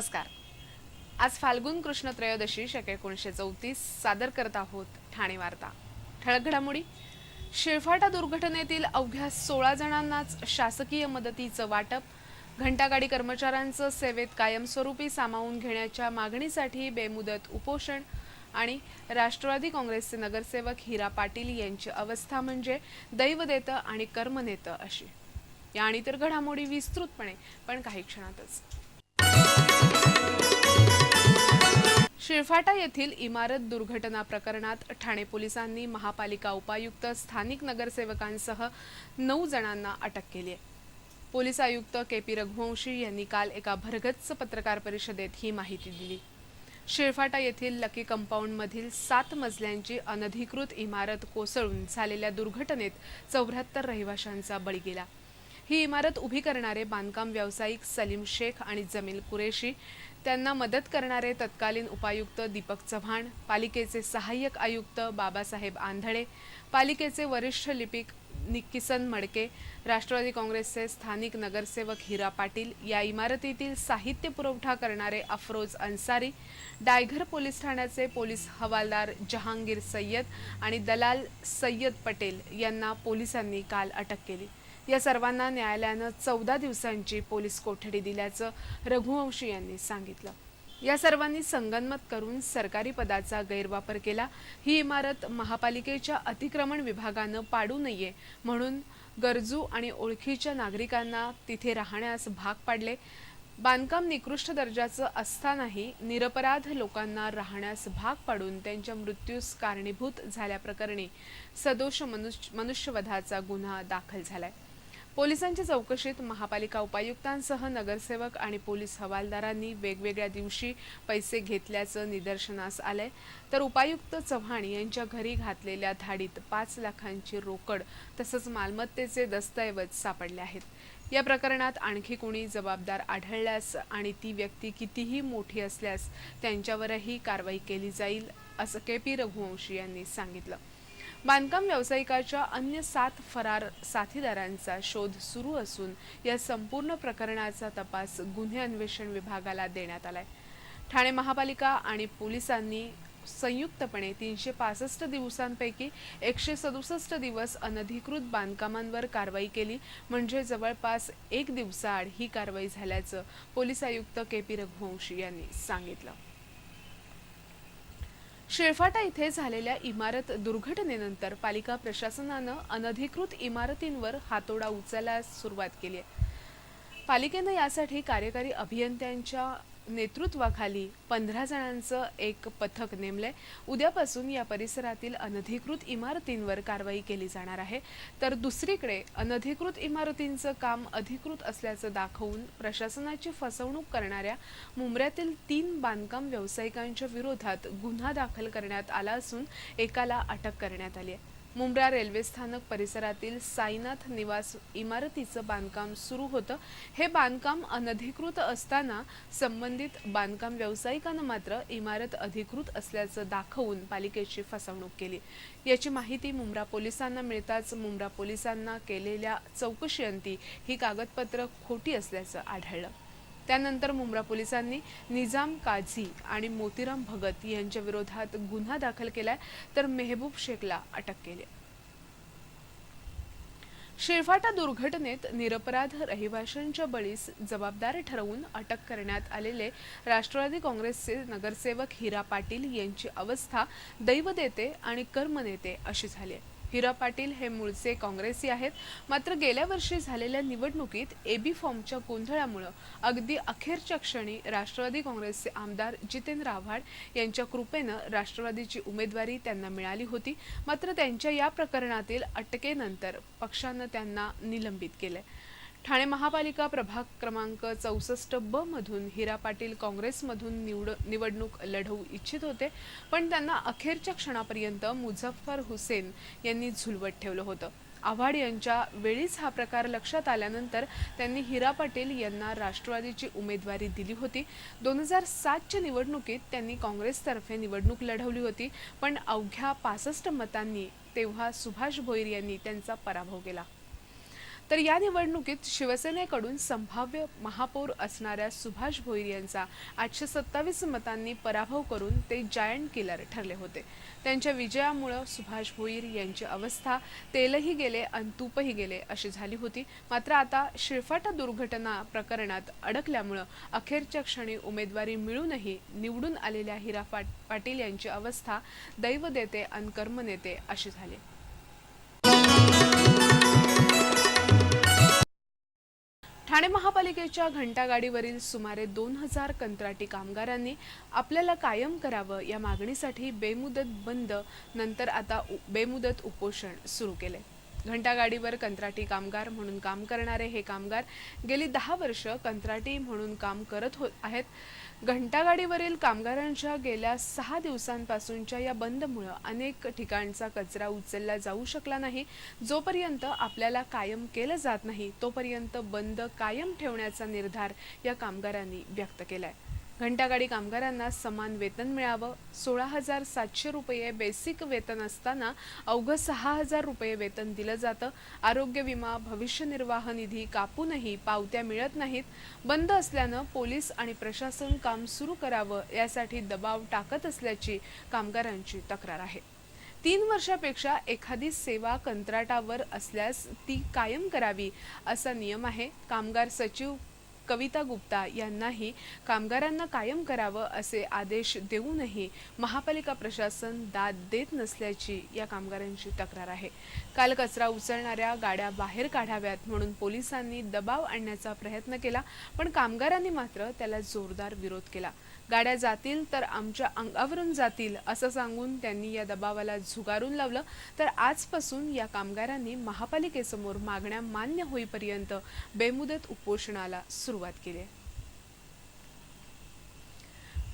नमस्कार. आज फाल्गुन कृष्ण त्रयोदशी शके एकोणीसशे चौतीस सादर करत आहोत ठाणे वार्ता. ठळक घडामोडी. शिळफाटा दुर्घटनेतील अवघ्या सोळा जणांनाच शासकीय मदतीचं वाटप घंटागाडी कर्मचाऱ्यांचं सेवेत कायमस्वरूपी सामावून घेण्याच्या मागणीसाठी बेमुदत उपोषण आणि राष्ट्रवादी काँग्रेसचे नगरसेवक हिरा पाटील यांची अवस्था म्हणजे दैव देतं आणि कर्म नेतं अशी. या आणि तर घडामोडी विस्तृतपणे पण काही क्षणातच. शिळफाटा येथील इमारत दुर्घटना प्रकरणात ठाणे पोलिसांनी महापालिका उपायुक्त स्थानिक नगरसेवकांसह नऊ जणांना अटक केली आहे. पोलीस आयुक्त के पी रघुवंशी यांनी काल एका भरगच्च पत्रकार परिषदेत ही माहिती दिली. शिळफाटा येथील लकी कंपाऊंडमधील सात मजल्यांची अनधिकृत इमारत कोसळून झालेल्या दुर्घटनेत चौऱ्याहत्तर रहिवाशांचा बळी गेला. ही इमारत उभी करणारे बांधकाम व्यावसायिक सलीम शेख आणि जमील कुरेशी त्यांना मदत करणारे तत्कालीन उपायुक्त दीपक चव्हाण पालिकेचे सहाय्यक आयुक्त बाबासाहेब आंधळे पालिकेचे वरिष्ठ लिपिक किसन मडके राष्ट्रवादी काँग्रेसचे स्थानिक नगरसेवक हिरा पाटील या इमारतीतील साहित्य पुरवठा करणारे अफरोज अन्सारी डायघर पोलीस ठाण्याचे पोलीस हवालदार जहांगीर सय्यद आणि दलाल सय्यद पटेल यांना पोलिसांनी काल अटक केली. या सर्वांना न्यायालयानं चौदा दिवसांची पोलीस कोठडी दिल्याचं रघुवंशी यांनी सांगितलं. या सर्वांनी संगनमत करून सरकारी पदाचा गैरवापर केला. ही इमारत महापालिकेच्या अतिक्रमण विभागानं पाडू नये म्हणून गरजू आणि ओळखीच्या नागरिकांना तिथे राहण्यास भाग पाडले. बांधकाम निकृष्ट दर्जाचं असतानाही निरपराध लोकांना राहण्यास भाग पाडून त्यांच्या मृत्यूस कारणीभूत झाल्याप्रकरणी सदोष मनुष्य मनुष्यवधाचा गुन्हा दाखल झालाय. पोलिसांच्या चौकशीत महापालिका उपायुक्तांसह नगरसेवक आणि पोलीस हवालदारांनी वेगवेगळ्या दिवशी पैसे घेतल्याचं निदर्शनास आलंय. तर उपायुक्त चव्हाण यांच्या घरी घातलेल्या धाडीत पाच लाखांची रोकड तसंच मालमत्तेचे दस्तऐवज सापडले आहेत. या प्रकरणात आणखी कोणी जबाबदार आढळल्यास आणि ती व्यक्ती कितीही मोठी असल्यास त्यांच्यावरही कारवाई केली जाईल असं के पी रघुवंशी यांनी सांगितलं. बांधकाम व्यावसायिकाच्या अन्य सात फरार साथीदारांचा शोध सुरू असून या संपूर्ण प्रकरणाचा तपास गुन्हे अन्वेषण विभागाला देण्यात आलाय. ठाणे महापालिका आणि पोलिसांनी संयुक्तपणे तीनशे पासष्ट दिवसांपैकी एकशे सदुसष्ट दिवस अनधिकृत बांधकामांवर कारवाई केली म्हणजे जवळपास एक दिवसाआड ही कारवाई झाल्याचं पोलीस आयुक्त के पी रघुवंशी यांनी सांगितलं. शेळफाटा इथे झालेल्या इमारत दुर्घटनेनंतर पालिका प्रशासनानं अनधिकृत इमारतींवर हातोडा उचलायला सुरुवात केली आहे. पालिकेनं यासाठी कार्यकारी अभियंत्यांच्या नेतृत्वाखाली पंधरा जणांचं एक पथक नेमलंय. उद्यापासून या परिसरातील अनधिकृत इमारतींवर कारवाई केली जाणार आहे. तर दुसरीकडे अनधिकृत इमारतींचं काम अधिकृत असल्याचं दाखवून प्रशासनाची फसवणूक करणाऱ्या मुंबऱ्यातील तीन बांधकाम व्यावसायिकांच्या विरोधात गुन्हा दाखल करण्यात आला असून एकाला अटक करण्यात आली आहे. मुंब्रा रेल्वे स्थानक परिसरातील साईनाथ निवास इमारतीचं बांधकाम सुरू होतं. हे बांधकाम अनधिकृत असताना संबंधित बांधकाम व्यावसायिकानं मात्र इमारत अधिकृत असल्याचं दाखवून पालिकेची फसवणूक केली. याची माहिती मुंब्रा पोलिसांना मिळताच मुंब्रा पोलिसांना केलेल्या चौकशीअंती ही कागदपत्र खोटी असल्याचं आढळलं. त्यानंतर मुंब्रा पोलिसांनी निजाम काझी आणि मोतीराम भगत यांच्या विरोधात गुन्हा दाखल केलाय तर मेहबूब शेखला अटक केली. शेरफाटा दुर्घटनेत निरपराध रहिवाशांच्या बळीस जबाबदार ठरवून अटक करण्यात आलेले राष्ट्रवादी काँग्रेसचे नगरसेवक हिरा पाटील यांची अवस्था दैव देते आणि कर्म नेते अशी झाली आहे. हिरा पाटील हे मूळचे काँग्रेसी आहेत. मात्र गेल्या वर्षी झालेल्या निवडणुकीत एबी फॉर्मच्या गोंधळामुळं अगदी अखेरच्या क्षणी राष्ट्रवादी काँग्रेसचे आमदार जितेंद्र आव्हाड यांच्या कृपेनं राष्ट्रवादीची उमेदवारी त्यांना मिळाली होती. मात्र त्यांच्या या प्रकरणातील अटकेनंतर पक्षानं त्यांना निलंबित केलंय. ठाणे महापालिका प्रभाग क्रमांक चौसष्ट ब मधून हिरा पाटील काँग्रेसमधून निवड निवडणूक लढवू इच्छित होते पण त्यांना अखेरच्या क्षणापर्यंत मुझफ्फर हुसेन यांनी झुलवत ठेवलं होतं. आव्हाड यांच्या वेळीच हा प्रकार लक्षात आल्यानंतर त्यांनी हिरा पाटील यांना राष्ट्रवादीची उमेदवारी दिली होती. दोन हजार सातच्या निवडणुकीत त्यांनी काँग्रेसतर्फे निवडणूक लढवली होती पण अवघ्या पासष्ट मतांनी तेव्हा सुभाष भोईर यांनी त्यांचा पराभव केला. तर या निवडणुकीत शिवसेनेकडून संभाव्य महापौर असणाऱ्या सुभाष भोईर यांचा आठशे सत्तावीस मतांनी पराभव करून ते जायंट किलर ठरले होते. त्यांच्या विजयामुळं सुभाष भोईर यांची अवस्था तेलही गेले आणि तूपही गेले अशी झाली होती. मात्र आता शिरफाटा दुर्घटना प्रकरणात अडकल्यामुळं अखेरच्या क्षणी उमेदवारी मिळूनही निवडून आलेल्या हिरा पाट- पाटील यांची अवस्था दैव देते आणि कर्म नेते अशी झाली. ठाणे महापालिकेच्या घंटागाडीवरील सुमारे दोन हजार कंत्राटी कामगारांनी आपल्याला कायम करावं या मागणीसाठी बेमुदत बंद नंतर आता उ- बेमुदत उपोषण सुरू केले. घंटागाडीवर कंत्राटी कामगार म्हणून काम करणारे हे कामगार गेली दहा वर्ष कंत्राटी म्हणून काम करत हो आहेत. घंटागाडीवरील कामगारांच्या गेल्या सहा दिवसांपासूनच्या या बंदमुळं अनेक ठिकाणचा कचरा उचलला जाऊ शकला नाही. जोपर्यंत आपल्याला कायम केलं जात नाही तोपर्यंत बंद कायम ठेवण्याचा निर्धार या कामगारांनी व्यक्त केला आहे घंटागाडी कामगारांना समान वेतन मिळावं सोळा हजार सातशे रुपये बेसिक वेतन असताना अवघं सहा हजार रुपये वेतन दिलं जातं. आरोग्य विमा भविष्य निर्वाह निधी कापूनही पावत्या मिळत नाहीत. बंद असल्यानं पोलीस आणि प्रशासन काम सुरू करावं यासाठी दबाव टाकत असल्याची कामगारांची तक्रार आहे. तीन वर्षापेक्षा एखादी सेवा कंत्राटावर असल्यास ती कायम करावी असा नियम आहे. कामगार सचिव कविता गुप्ता यांनाही कामगारांना कायम करावं असे आदेश देऊनही महापालिका प्रशासन दाद देत नसल्याची या कामगारांची तक्रार आहे. काल कचरा उचलणाऱ्या गाड्या बाहेर काढाव्यात म्हणून पोलिसांनी दबाव आणण्याचा प्रयत्न केला पण कामगारांनी मात्र त्याला जोरदार विरोध केला. गाड्या जातील तर आमच्या अंगावरून जातील असं सांगून त्यांनी या दबावाला झुगारून लावलं तर आजपासून या कामगारांनी महापालिकेसमोर मागण्या मान्य होईपर्यंत बेमुदत उपोषणाला सुरुवात केली आहे.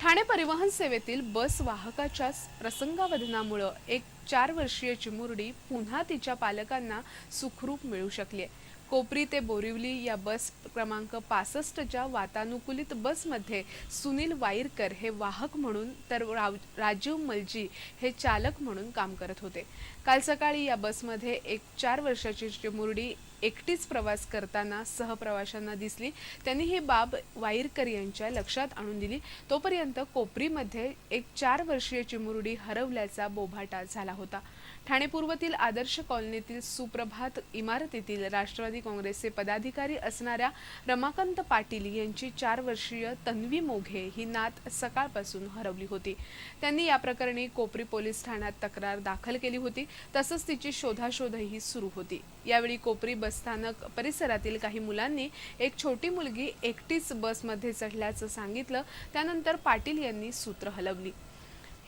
ठाणे परिवहन सेवेतील बस वाहकाच्या प्रसंगावधनामुळं एक चार वर्षीय चिमुरडी पुन्हा तिच्या पालकांना सुखरूप मिळू शकली. आहे कोपरी ते बोरिवली या बस क्रमांक पासष्टच्या वातानुकूलित बसमध्ये सुनील वाईरकर हे वाहक म्हणून तर राव- राजीव मलजी हे चालक म्हणून काम करत होते. काल सकाळी या बसमध्ये एक चार वर्षाची चिमुरडी एकटीच प्रवास करताना सहप्रवाशांना दिसली. त्यांनी ही बाब वाईरकर यांच्या लक्षात आणून दिली. तोपर्यंत कोपरीमध्ये एक चार वर्षीय चिमुरडी हरवल्याचा बोभाटा झाला होता. ठाणे पूर्वतील आदर्श कॉलनीतील सुप्रभात इमारतीतील राष्ट्रवादी काँग्रेसचे पदाधिकारी असणाऱ्या रमाकांत पाटील यांची चार वर्षीय तन्वी मोघे ही नात सकाळपासून हरवली होती. त्यांनी या प्रकरणी कोपरी पोलीस ठाण्यात तक्रार दाखल केली होती. तसंच तिची शोधाशोधही सुरू होती. यावेळी कोपरी बस बसस्थानक परिसरातील काही मुलांनी एक छोटी मुलगी एकटीच बसमध्ये चढल्याचं सांगितलं. त्यानंतर पाटील यांनी सूत्र हलवली.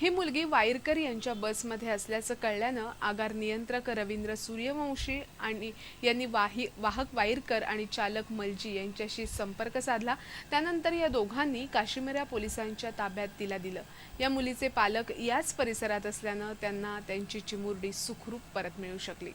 ही मुलगी वाईरकर यांच्या बसमध्ये असल्याचं कळल्यानं आगार नियंत्रक रवींद्र सूर्यवंशी आणि यांनी वाही वाहक वाईरकर आणि चालक मलजी यांच्याशी संपर्क साधला. त्यानंतर या दोघांनी काश्मीरा पोलिसांच्या ताब्यात तिला दिलं. या मुलीचे पालक याच परिसरात असल्यानं त्यांना त्यांची चिमुरडी सुखरूप परत मिळू शकली.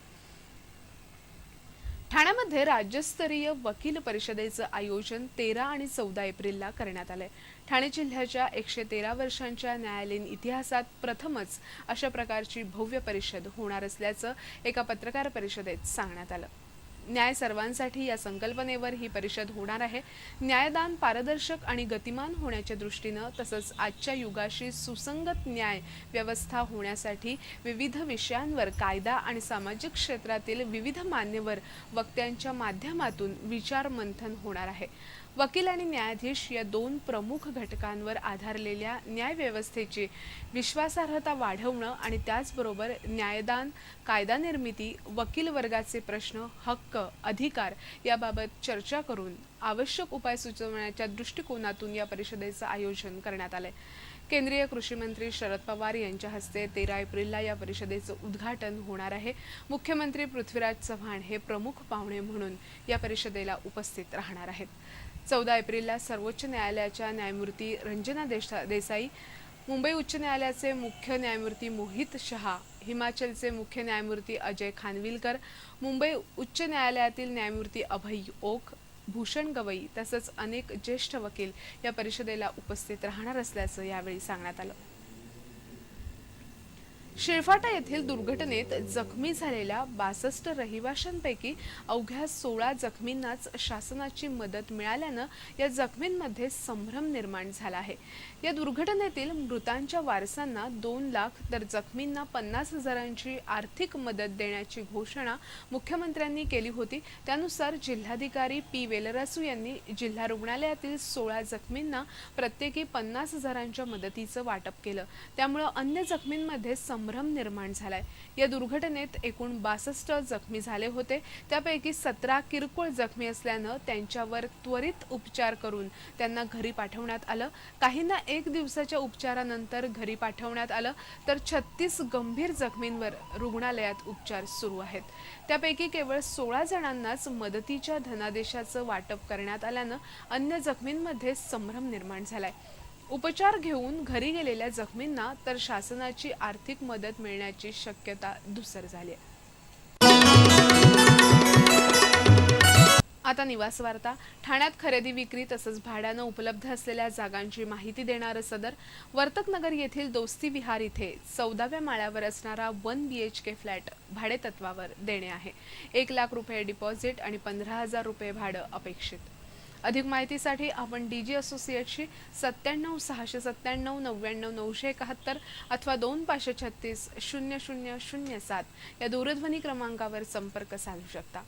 ठाण्यामध्ये राज्यस्तरीय वकील परिषदेचं आयोजन तेरा आणि चौदा एप्रिलला करण्यात आलंय. ठाणे जिल्ह्याच्या एकशे तेरा वर्षांच्या न्यायालयीन इतिहासात प्रथमच अशा प्रकारची भव्य परिषद होणार असल्याचं एका पत्रकार परिषदेत सांगण्यात आलं. न्याय सर्वांसाठी या संकल्पनेवर ही परिषद होणार आहे. न्यायदान पारदर्शक आणि गतिमान होण्याच्या दृष्टीनं तसंच आजच्या युगाशी सुसंगत न्याय व्यवस्था होण्यासाठी विविध विषयांवर कायदा आणि सामाजिक क्षेत्रातील विविध मान्यवर वक्त्यांच्या माध्यमातून विचार मंथन होणार आहे. वकील आणि न्यायाधीश या दोन प्रमुख घटकांवर आधारलेल्या न्यायव्यवस्थेची विश्वासार्हता वाढवणं आणि त्याचबरोबर न्यायदान कायदा निर्मिती वकील वर्गाचे प्रश्न हक्क अधिकार याबाबत चर्चा करून आवश्यक उपाय सुचवण्याच्या दृष्टिकोनातून या परिषदेचं आयोजन करण्यात आलंय. केंद्रीय कृषी मंत्री शरद पवार यांच्या हस्ते तेरा एप्रिलला या परिषदेचं उद्घाटन होणार आहे. मुख्यमंत्री पृथ्वीराज चव्हाण हे प्रमुख पाहुणे म्हणून या परिषदेला उपस्थित राहणार आहेत. चौदा एप्रिलला सर्वोच्च न्यायालयाच्या न्यायमूर्ती रंजना देशा देसाई मुंबई उच्च न्यायालयाचे मुख्य न्यायमूर्ती मोहित शहा हिमाचलचे मुख्य न्यायमूर्ती अजय खानविलकर मुंबई उच्च न्यायालयातील न्यायमूर्ती अभय ओक भूषण गवई तसंच अनेक ज्येष्ठ वकील या परिषदेला उपस्थित राहणार असल्याचं यावेळी सांगण्यात आलं. शिरफाटा येथील दुर्घटनेत जखमी झालेल्या बासष्ट रहिवाशांपैकी अवघ्या सोळा जखमींनाच शासनाची मदत मिळाल्यानं या जखमींमध्ये संभ्रम निर्माण झाला आहे. या दुर्घटनेतील मृतांच्या वारसांना दोन लाख तर जखमींना पन्नास हजारांची आर्थिक मदत देण्याची घोषणा मुख्यमंत्र्यांनी केली होती. त्यानुसार जिल्हाधिकारी पी वेलरासू यांनी जिल्हा रुग्णालयातील सोळा जखमींना प्रत्येकी पन्नास हजारांच्या मदतीचं वाटप केलं. त्यामुळं अन्य जखमींमध्ये संभ्रम निर्माण झालाय. या दुर्घटनेत एकूण बासष्ट जखमी झाले होते. त्यापैकी सतरा किरकोळ जखमी असल्यानं त्यांच्यावर त्वरित उपचार करून त्यांना घरी पाठवण्यात आलं. काहींना एक दिवसाच्या उपचारानंतर घरी पाठवण्यात आलं तर छत्तीस गंभीर जखमींवर रुग्णालयात उपचार सुरू आहेत. त्यापैकी केवळ सोळा जणांनाच मदतीच्या धनादेशाचं वाटप करण्यात आल्यानं अन्य जखमींमध्ये संभ्रम निर्माण झालाय. उपचार घेऊन घरी गेलेल्या जखमींना तर शासनाची आर्थिक मदत मिळण्याची शक्यता धुसर झाली आहे. आता निवास वार्ता ठाण्यात खरेदी विक्री तसंच भाड्यानं उपलब्ध असलेल्या जागांची माहिती देणारं सदर वर्तकनगर येथील दोस्ती विहार इथे चौदाव्या माळ्यावर असणारा one B H K flat भाडेतत्वावर देणे आहे. एक लाख रुपये डिपॉझिट आणि पंधरा हजार रुपये भाडं अपेक्षित. अधिक माहितीसाठी आपण डी जी असोसिएटशी सत्त्याण्णव सहाशे सत्त्याण्णव नव्याण्णव नऊशे एकाहत्तर अथवा दोन पाचशे छत्तीस शून्य शून्य शून्य सात या दूरध्वनी क्रमांकावर संपर्क साधू शकता.